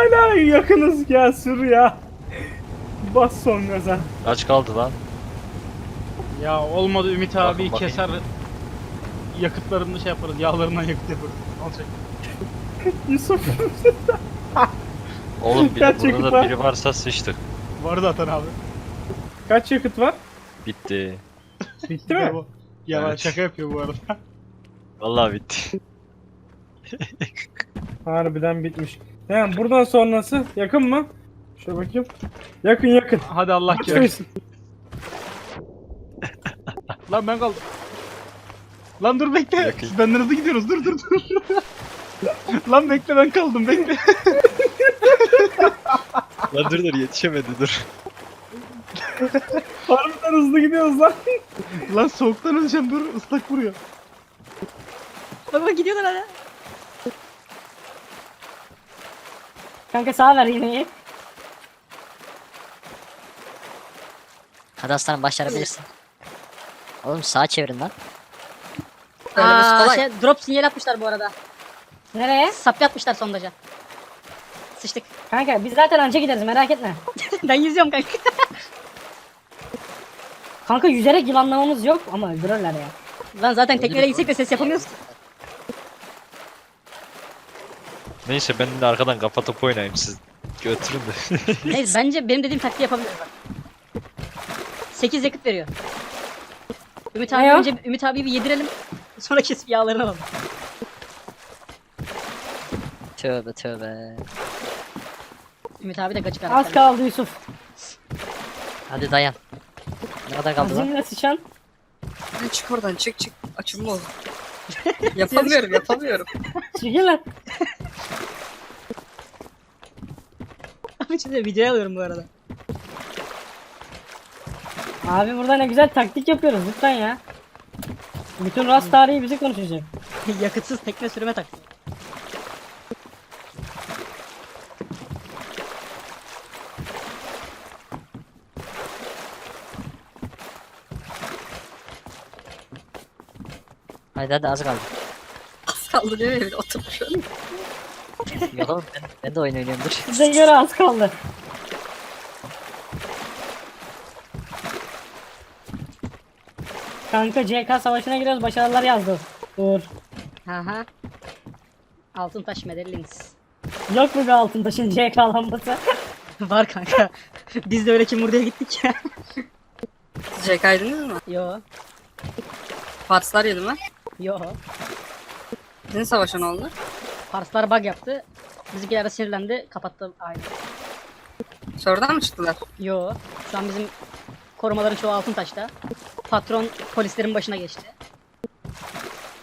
Hala yakınız ya sür ya. Bas son gaza. Kaç kaldı lan? Ya olmadı Ümit Bakın abi bakayım. keser. Yakıtlarını şey yaparız. Yağlarından yakıt yaparız. Alacak. Yusuf. Oğlum bir Kaç de burada da var? biri varsa sıçtık. Var zaten abi. Kaç yakıt var? Bitti. Bitti mi? Ya Evet. şaka yapıyor bu arada. Vallahi bitti. Harbiden bitmiş. Yani buradan sonrası yakın mı? Şöyle bakayım. Yakın yakın. Hadi Allah kerim. Lan ben kaldım. Lan dur bekle. Yakın. Siz benden hızlı gidiyoruz. Dur dur dur. Lan bekle ben kaldım bekle. lan dur dur yetişemedi dur. Harbiden hızlı gidiyoruz lan. Lan soğuktan öleceğim dur ıslak vuruyor. Bak bak gidiyorlar hala. Kanka sağ ver yemeği. Hadi aslanım başarabilirsin. Oğlum sağa çevirin lan. Aa, kolay. şey, drop sinyal atmışlar bu arada. Nereye? Sap yapmışlar sondaja. Sıçtık. Kanka biz zaten anca gideriz merak etme. ben yüzüyorum kanka. Kanka yüzerek yılanlamamız yok ama öldürürler ya. Lan zaten tekneyle gitsek de ses yapamıyoruz. ki. Neyse ben de arkadan kafa topu oynayayım siz. Götürün de. Neyse bence benim dediğim taktiği yapabiliriz bak. 8 yakıt veriyor. Ümit abi Ne o? önce Ümit abi bir yedirelim. Sonra kesip yağlarını alalım. Tövbe tövbe. Ümit abi de gıcık Az kaldı Yusuf. Hadi dayan. Ne kadar kaldı lan? Azimle sıçan. Çık oradan çık çık. Açılma oldu. yapamıyorum yapamıyorum. Çekil lan. Abi şimdi videoya alıyorum bu arada. Abi burada ne güzel taktik yapıyoruz lütfen ya. Bütün rast tarihi bizi konuşacak. Yakıtsız tekne sürme taktiği. Hadi hadi az kaldı. Kaldı değil mi? Oturmuş. Yok oğlum ben, ben de oyun oynuyorum dur. Bize göre az kaldı. Kanka CK savaşına giriyoruz başarılar yazdı. Dur. Aha. Altın taş medaliniz. Yok mu bir altın taşın CK lambası? Var kanka. Biz de öyle Kimurdu'ya gittik ya. Jack aydınız mı? Yo. Parslar yedi mi? Yo. Sizin savaşa ne oldu? Parslar bug yaptı. Bizimkiler de sinirlendi. Kapattı aynı. Sonradan mı çıktılar? Yo. Şu an bizim korumaların çoğu altın taşta. Patron polislerin başına geçti.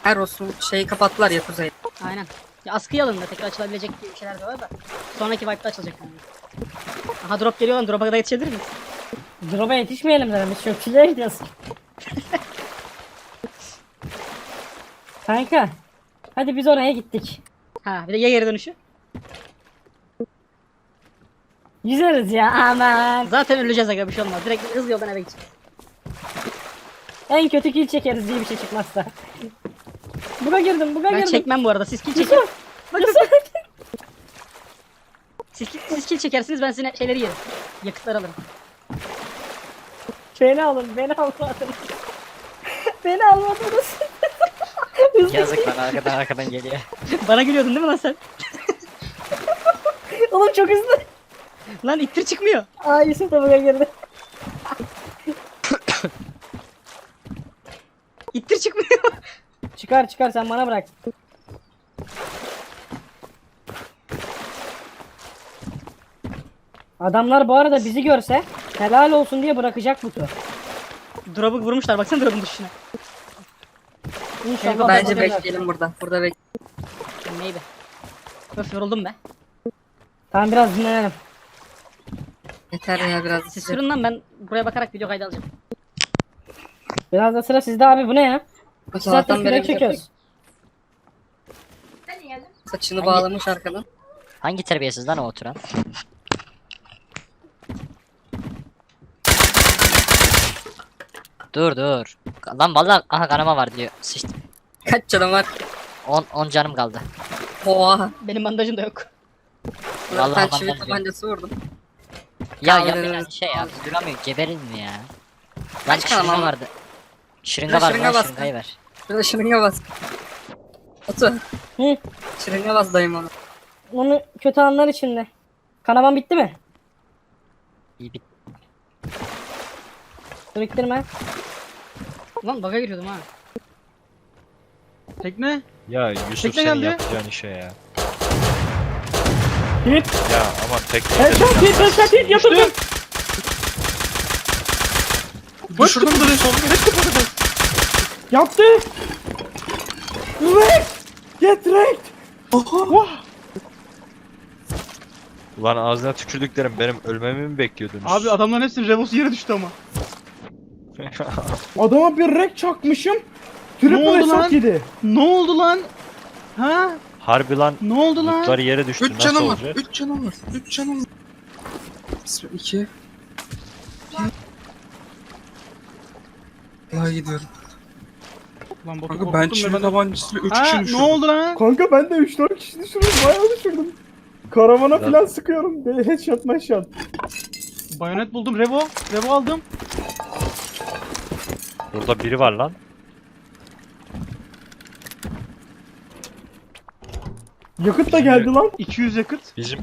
Her olsun şeyi kapattılar ya kuzey. Aynen. Ya askıya alındı. Tekrar açılabilecek bir şeyler de var da. Sonraki wipe'da açılacak yani. Aha drop geliyor lan. Drop'a da yetişebilir miyiz? Drop'a yetişmeyelim dedim biz çöpçülüğe gidiyoruz. Kanka. Hadi biz oraya gittik. Ha bir de ya geri dönüşü. Yüzeriz ya aman. Zaten öleceğiz aga bir şey olmaz. Direkt hızlı yoldan eve gideceğiz. En kötü kill çekeriz diye bir şey çıkmazsa. Buga girdim buga Ben girdim. çekmem bu arada. Siz kill çekin. Yusuf. Yusuf. Siz, siz kill çekersiniz ben size şeyleri yerim. Yakıtları alırım. Beni alın beni almadınız. beni almadınız. Yazık lan arkadan arkadan geliyor. Bana gülüyordun değil mi lan sen? Oğlum çok hızlı. Lan ittir çıkmıyor. Aa Yusuf da buga girdi. İttir çıkmıyor. Çıkar çıkar sen bana bırak. Adamlar bu arada bizi görse helal olsun diye bırakacak bu tur. Drop'u vurmuşlar baksana drop'un düşüşüne. İnşallah Bence bakacaklar. bekleyelim burada. Burada bek. Maybe. Öf yoruldum be. Tamam biraz dinlenelim. Yeter ya biraz. Siz sürün lan ben buraya bakarak video kaydı alacağım. Biraz da sıra sizde abi bu ne ya? Bu sabahtan beri çekiyoruz. saçını bağlamış arkadan. Hangi terbiyesiz lan o oturan? Dur dur. Lan vallahi aha kanama var diyor. Sıçtım. Kaç canım var? 10 10 canım kaldı. Oha. Benim bandajım da yok. Ben Vallahi çivi adamlar tabancası vurdum. Ya Kaldırırız. yapacağın şey ya. Duramıyor geberin mi ya? Ben Kaç şırınga var? vardı. Şırınga Ben vardı şırınga lan bastım. şırıngayı ver. Bir de şırınga bas. Otur. Hı. Şırınga bas dayım ona. Onu kötü anlar içinde. Kanaman bitti mi? İyi bit. Biriktirme. Lan baga giriyordum ha. Tekne. Ya Yusuf Tekne senin geldi. yapacağın işe ya. Hit. Ya aman tek Headshot hit headshot hit yatırdım. Düşürdüm bunu. Yaptı. Wrecked. Get wrecked. Ulan ağzına tükürdüklerim benim ölmemi mi bekliyordunuz? Abi adamların hepsinin revosu yere düştü ama. Adama bir wreck çakmışım. Ne Triple oldu lan? headshot yedi. Ne oldu lan? Ha? Harbi lan Ne oldu lan? lootlar yere düştü 3 nasıl canım var. olacak? 3 canım var. 3 canım var. 2 Daha gidiyorum. Lan botu Kanka ben korkuttum çivi ben... tabancasıyla 3 Ha kişi ne düşürdüm. oldu lan? Kanka ben de 3-4 kişi düşürdüm. Bayağı düşürdüm. Karavana Ya- falan sıkıyorum. De headshot headshot. Bayonet buldum. Revo. Revo aldım. Burada biri var lan. Yakıt da geldi lan. 200 yakıt. Bizim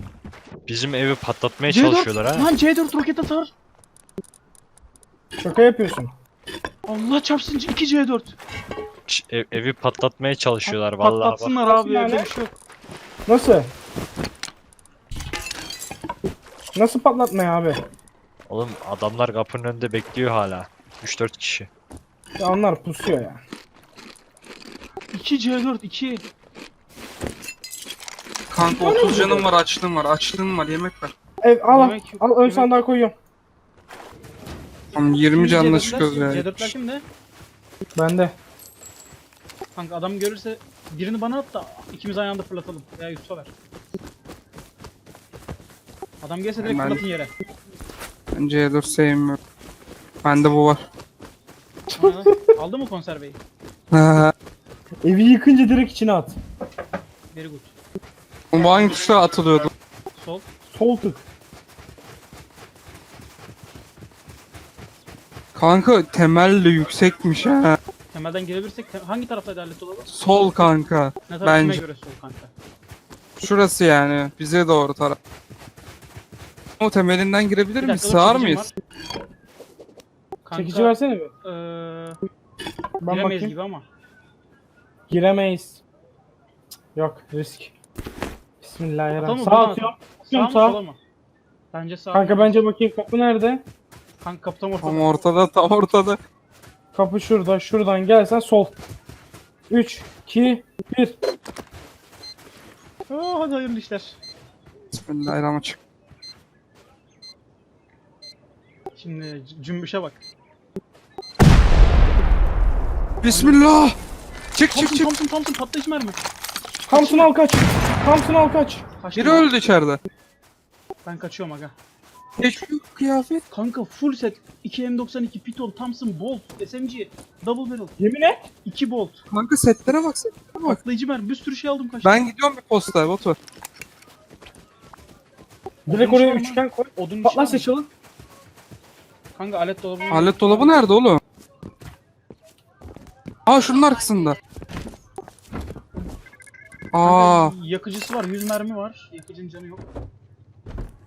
bizim evi patlatmaya C4. çalışıyorlar ha. Lan C4 roket atar. Şaka yapıyorsun. Allah çarpsın 2 C4. Ç- ev- evi patlatmaya çalışıyorlar vallahi bak. Patlatsınlar abi Yani- evde bir şey yok. Nasıl? Nasıl patlatmaya abi? Oğlum adamlar kapının önünde bekliyor hala. 3-4 kişi. Ya onlar pusuyor ya. 2 C4 2. Kanka 30 canım var açlığım var açlığım var yemek ver. Ev al al. Yemek Al ön yemek- sandığa koyuyorum. Tamam 20 canla çıkıyoruz ya. C4'ler kimde? Bende. Kanka adam görürse birini bana at da ikimiz aynı anda fırlatalım. Veya Yusuf'a ver. Adam gelirse direkt Ben- fırlatın yere. Ben C4 sevmiyorum. Bende bu var. Aldı mı konserveyi? Evi yıkınca direkt içine at. Very good. Bu hangi tuşla atılıyordu? Sol. Sol tık. Kanka temel de yüksekmiş ha. Temelden girebilirsek te- hangi taraftaydı alet dolabı? Sol kanka. Ne taraf Bence. kime göre sol kanka? Şurası yani. Bize doğru taraf. O temelinden girebilir Bir miyiz? dakika, dur, Sığar çekicim mıyız? Kanka, Çekici versene bir. Eee Ben giremeyiz bakayım. gibi ama. Giremeyiz. Yok risk. Atalım Bismillahirrahmanirrahim. mı? Sağ Buradan atıyorum. Sağ Atıyorum mı sağ. mı? Bence sağ. Kanka bence bakayım kapı nerede? Kanka kapı tam ortada. Tam ortada tam ortada. Kapı şurada. Şuradan gelsen sol. 3, 2, 1. Oo, hadi hayırlı işler. Bismillahirrahmanirrahim. Şimdi c- cümbüşe bak. Bismillah. Çık çık Thompson çık. Thompson Thompson patlayıcı mermi. Thompson al kaç. Thompson al kaç. Kaçtım Biri öldü içeride. Ben kaçıyorum aga. Hiç yok kıyafet. Kanka full set 2 M92 Python Thompson Bolt SMG Double Barrel Yemin et. 2 Bolt Kanka setlere bak setlere bak. Patlayıcı mermi bir sürü şey aldım kaçtım. Ben gidiyorum bir posta Batu. Direkt Odun oraya var mı? üçgen koy. Odun içi var mı? seçalım. Kanka alet dolabı Alet dolabı nerede oğlum? Aa şunun arkasında. Aa, yakıcısı var 100 mermi var. Yakıcının canı yok.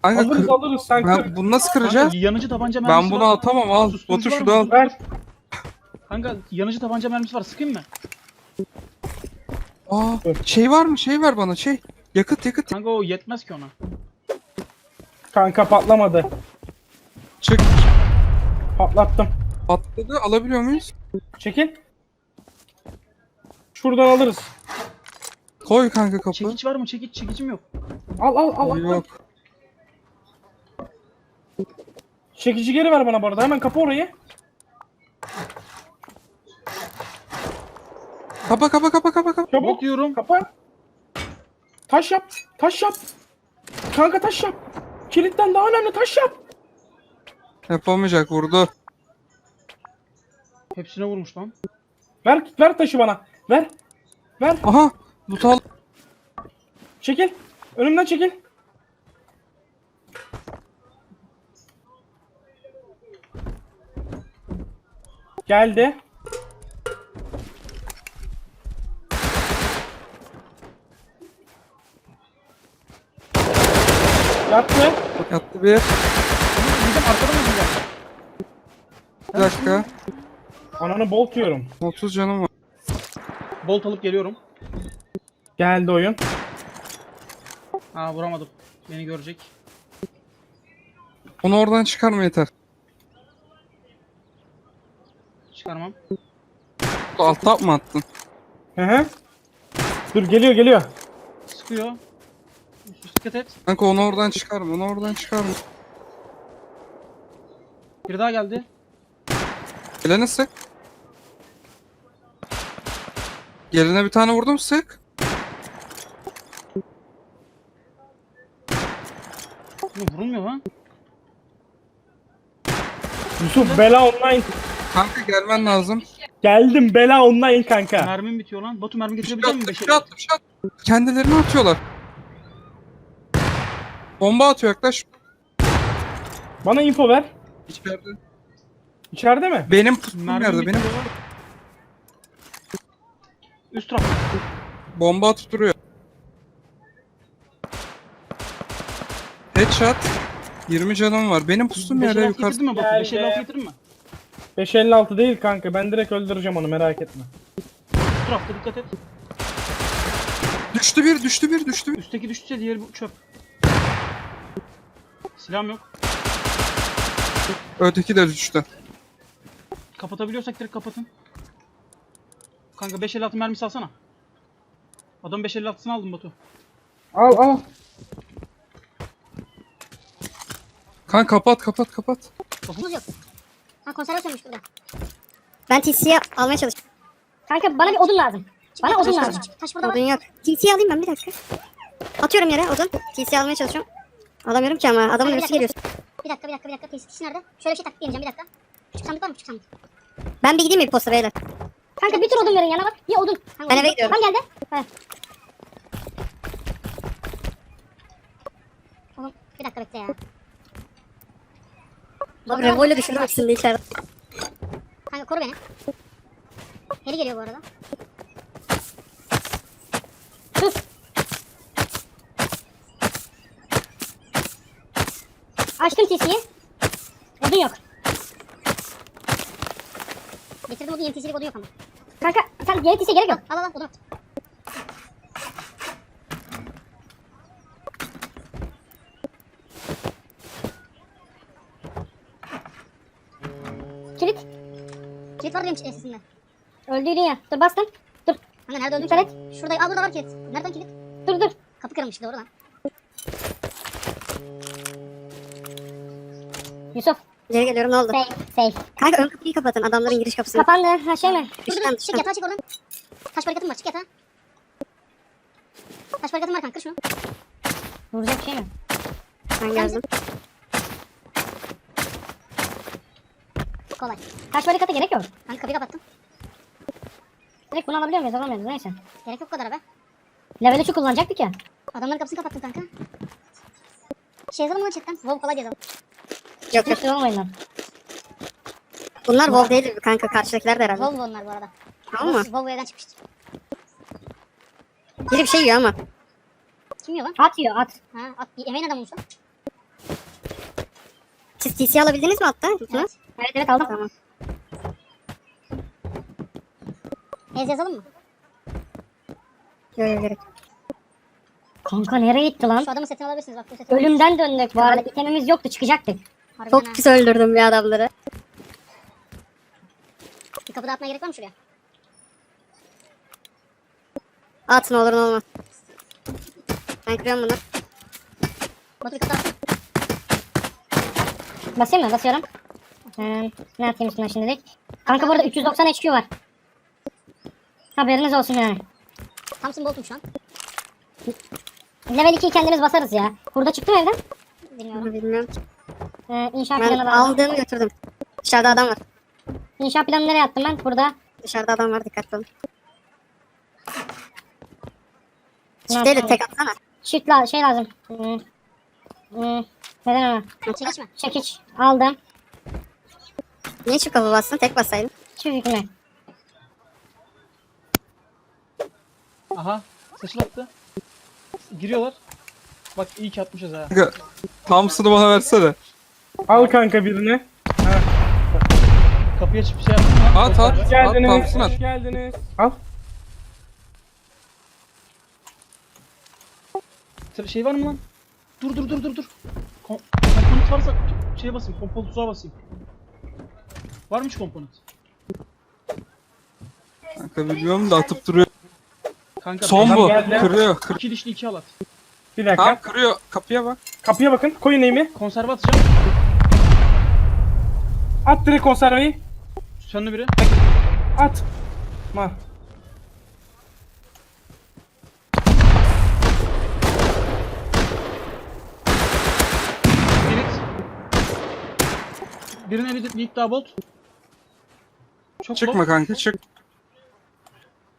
kanka Alırız kır- alırız sen kır. ben bunu nasıl kıracağız? Kanka yanıcı tabanca mermisi Ben bunu var. atamam al. Susturucu Batu var mı? şurada al. Ver. Kanka yanıcı tabanca mermisi var sıkayım mı? Aa, şey var mı? Şey ver bana şey. Yakıt yakıt. Kanka o yetmez ki ona. Kanka patlamadı. Çık. Patlattım. Patladı. Alabiliyor muyuz? Çekil. Şuradan alırız. Koy kanka kapı. Çekiç var mı? Çekiç çekicim yok. Al al al. al. Yok. Çekici geri ver bana bu arada. Hemen kapı orayı. Kapa kapa kapa kapa kapa. Çabuk. Bok yiyorum. Kapa. Taş yap. Taş yap. Kanka taş yap. Kilitten daha önemli taş yap. Yapamayacak vurdu. Hepsine vurmuş lan. Ver ver taşı bana. Ver. Ver. Aha. Loot al. Çekil. Önümden çekil. Geldi. Yattı. Yattı bir. Bizim arkada mı? Bir dakika. Ananı bolt yiyorum. canım var. Bolt alıp geliyorum. Geldi oyun. Aa vuramadım. Beni görecek. Onu oradan çıkarma yeter. Çıkarmam. Altta mı attın? Hı hı. Dur geliyor geliyor. Sıkıyor. Dikkat et. Kanka onu oradan çıkarma. Onu oradan çıkarma. Bir daha geldi. Gelene sık. Geline bir tane vurdum sık. Bu vurulmuyor lan. Yusuf bela online. Kanka gelmen lazım. Geldim bela online kanka. Mermim bitiyor lan. Batu mermi Bir getirebilecek şey misin? at, bir Beşeri? şey at, bir şey at. Kendilerini atıyorlar. Bomba atıyor yaklaş. Bana info ver. İçeride. İçeride mi? Benim Mermim nerede? Benim Üst taraf. bomba atıp duruyor. Headshot. 20 canım var. Benim pustum yere 556 yukarı. getirdin mi Batu? Geldi. 556 getirdin mi? 556 değil kanka. Ben direkt öldüreceğim onu merak etme. Üst tarafta dikkat et. Düştü bir, düştü bir, düştü bir. Üstteki düştüyse diğeri bu çöp. Silahım yok. Öteki de düştü. Kapatabiliyorsak direkt kapatın. Kanka 556 mermisi alsana. Adam 556'sını aldım Batu. Al al. Kanka kapat, kapat, kapat. Topumuz yok. Ha konserve sönmüş burada. Ben TC'ye almaya çalışıyorum. Kanka bana bir odun lazım. Bana odun taş, lazım. Taş burada Odun yok. TC'ye alayım ben bir dakika. Atıyorum yere odun. TC'ye almaya çalışıyorum. Alamıyorum ki ama adamın dakika. geliyor. Bir dakika bir dakika bir dakika. Tesis nerede? Şöyle bir şey taktik deneyeceğim bir dakika. Küçük sandık var mı küçük sandık? Ben bir gideyim mi bir posta beyler? Kanka bir tur odun verin yana bak. Bir odun. Kanka, Ben eve gidiyorum. Tam geldi. He. Oğlum bir dakika bekle ya. Bak revoyla düşürmek şimdi içeride. Kanka koru beni. Heli geliyor bu arada. Sus. Açtım TC'yi. Odun yok. Getirdim odun yeni TC'lik odun yok ama. Kanka sen yeni TC'ye gerek yok. Al al al at. Kilit. Kilit var benim sesinde. Öldüydün ya. Dur bastım. Dur. Kanka nerede öldün? Evet. Şurada. Aa burada var kilit. Nereden kilit? Dur dur. Kapı kırılmış doğru lan. Yusuf. Geri geliyorum ne oldu? Safe. Safe. Kanka ön kapıyı kapatın adamların giriş kapısını. Kapandı. Ha şey mi? Dur dur. dıştan. Çık yatağa çık oradan. Taş barikatım var. Çık yatağa. Taş barikatım var kanka. Kır şunu. Vuracak şey mi? ben geldim. Kolay. Taş barikata gerek yok. Kanka kapıyı kapattım. Direkt bunu alabiliyor muyuz? Alamıyoruz. Neyse. Gerek yok bu kadar be. Level 3'ü kullanacaktık ya. Adamların kapısını kapattım kanka. Şey yazalım mı lan chatten? WoW kolay yazalım. Yok yok. Sürü olmayın lan. Bunlar WoW değil kanka karşıdakiler de herhalde. WoW onlar bu arada. Tamam mı? WoW evden çıkmıştır. Biri bir şey yiyor ama. Kim yiyor lan? At yiyor at. Ha at. Emeğin adamı mısın? Siz TC alabildiniz mi hatta? Evet. Evet evet aldım. Tamam. Ez yazalım mı? Yok yok gerek. Kanka nereye gitti lan? Şu adamın setini alabilirsiniz bak bu seti. Ölümden döndük bu arada. İtemimiz yoktu çıkacaktık. Harbiden Çok ha. pis öldürdüm ya adamları. Bir kapı daha atmaya gerek var mı şuraya? At ne olur ne olmaz. Ben kırıyorum bunu. Batu bir kapı. Basayım mı? Basıyorum. Ee, ne atayım üstüne şimdilik? Kanka burada 390 HQ var. Haberiniz olsun yani. Thompson Bolt'um şu an. Level 2'yi kendimiz basarız ya. Burada çıktı mı evden? Bilmiyorum. Bilmiyorum. Ee, Ben planı var. aldığımı götürdüm. Dışarıda adam var. İnşa planı nereye attım ben? Burada. Dışarıda adam var dikkatli olun. Ne Çift değil de tek atsana. Shift la şey lazım. Hmm. Hmm. Neden ona? Çekiç mi? Çekiç. Aldım. Niye çift kapı bastın? Tek bassaydın. Hiçbir fikrim yok. Aha. Saçıl attı. Giriyorlar. Bak iyi ki atmışız ha. Kanka Thompson'ı bana versene. Al kanka birini. Kapıyı açıp şey yaptım ya. At at. At Geldiniz. Thompson at. Hoş geldiniz. Al. Tır- Şey var mı lan? Dur dur dur dur dur. Kom komponent varsa şey basayım. Komponent tuzağa basayım. Varmış komponent. Kanka biliyorum da atıp duruyor. Kanka Son bu. Kırıyor. Kır. İki dişli iki alat. Bir dakika. Tamam kırıyor. Kapıya bak. Kapıya bakın. Koyun eğimi. Konserve atacağım. At direkt konserveyi. Sönlü biri. At. Ma. Birit. Birine bir, bir daha bolt. Çok Çıkma low. kanka çık.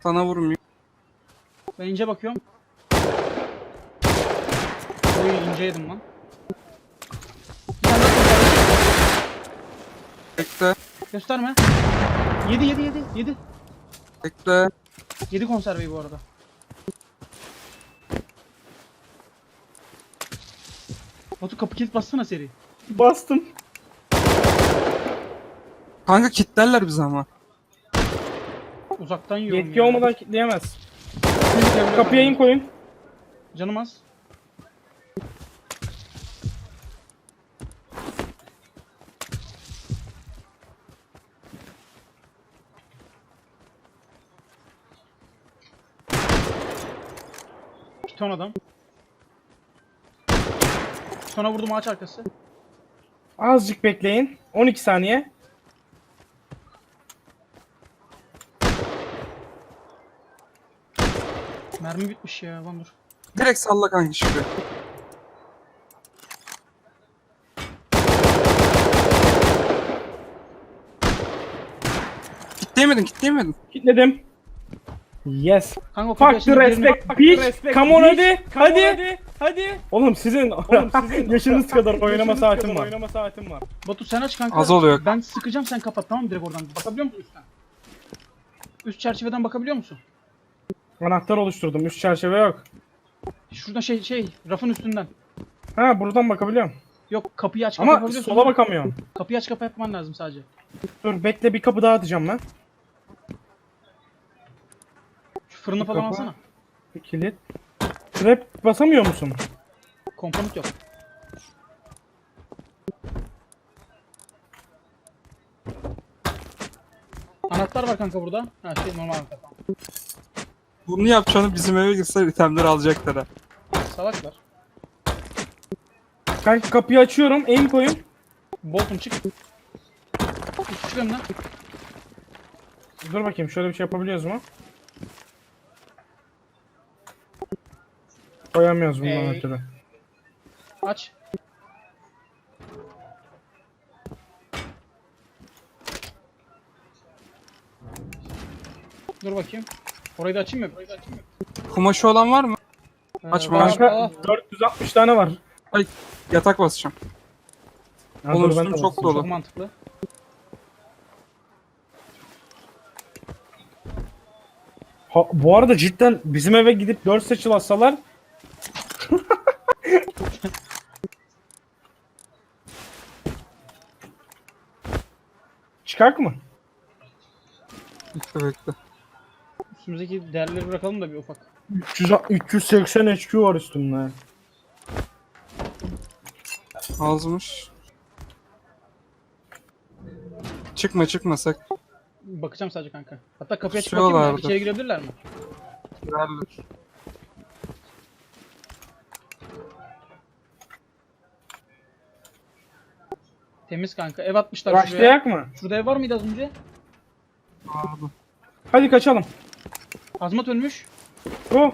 Sana vurmuyor. Ben ince bakıyorum. Oy ince yedim lan. Bekle. Gösterme. Yedi yedi yedi yedi. Bekle. Yedi konserveyi bu arada. Batu kapı kilit bassana seri. Bastım. Kanka kitlerler bizi ama. Uzaktan yiyorum Yetki ya. olmadan kilitleyemez. Kapıya Kapıya in koyun. Canım az. Piton adam. Pitona vurdum ağaç arkası. Azıcık bekleyin. 12 saniye. Mermi bitmiş ya lan dur. Direkt salla kanka şimdi. Kitleyemedin kitleyemedin. Kilitledim. Yes. Kanka Fuck the respect. Bitch. Come on hadi. Hadi. Hadi. Oğlum sizin, yaşınız kadar oynama saatim var. Oynama saatim var. Batu sen aç kanka. Az oluyor. Ben sıkacağım sen kapat tamam mı direkt oradan. Bakabiliyor musun üstten? Üst çerçeveden bakabiliyor musun? Anahtar oluşturdum. Üst çerçeve yok. Şuradan şey şey rafın üstünden. Ha buradan bakabiliyorum. Yok kapıyı aç Ama sola bakamıyorum. Kapıyı aç kapı yapman lazım sadece. Dur bekle bir kapı daha atacağım ben. Şu fırını falan kapı. alsana. Bir kilit. Trap basamıyor musun? Komponent yok. Anahtar var kanka burada. Ha şey normal anahtar. Bunu yapacağını bizim eve girse itemleri alacaklar ha. Salaklar. Kanka kapıyı açıyorum. Aim koyun. Boltum çık. Çık önünden. Dur bakayım şöyle bir şey yapabiliyoruz mu? Koyamıyoruz bundan Ey. ötürü. Aç. Dur bakayım. Orayı da açayım mı? Orayı da açayım mı? Kumaşı olan var mı? Ee, Açma, var. açma. Aa, Kanka 460 tane var. Yatak basacağım. Ha, Oğlum dur, ben üstüm de çok basayım. dolu. Çok mantıklı. Ha, bu arada cidden bizim eve gidip 4 seçil atsalar Çıkak mı? Bekle. Üstümüzdeki değerleri bırakalım da bir ufak. 300, 380 HQ var üstümde. Azmış. Çıkma çıkmasak. Bakacağım sadece kanka. Hatta kapıya mı? Kusuyorlardı. İçeri girebilirler mi? Girerler. Temiz kanka. Ev atmışlar şuraya. Başlayak mı? Şurada ev var mıydı az önce? Hadi kaçalım. Azmat ölmüş. Bu.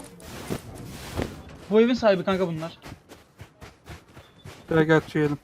Bu evin sahibi kanka bunlar. Direkt atlayalım.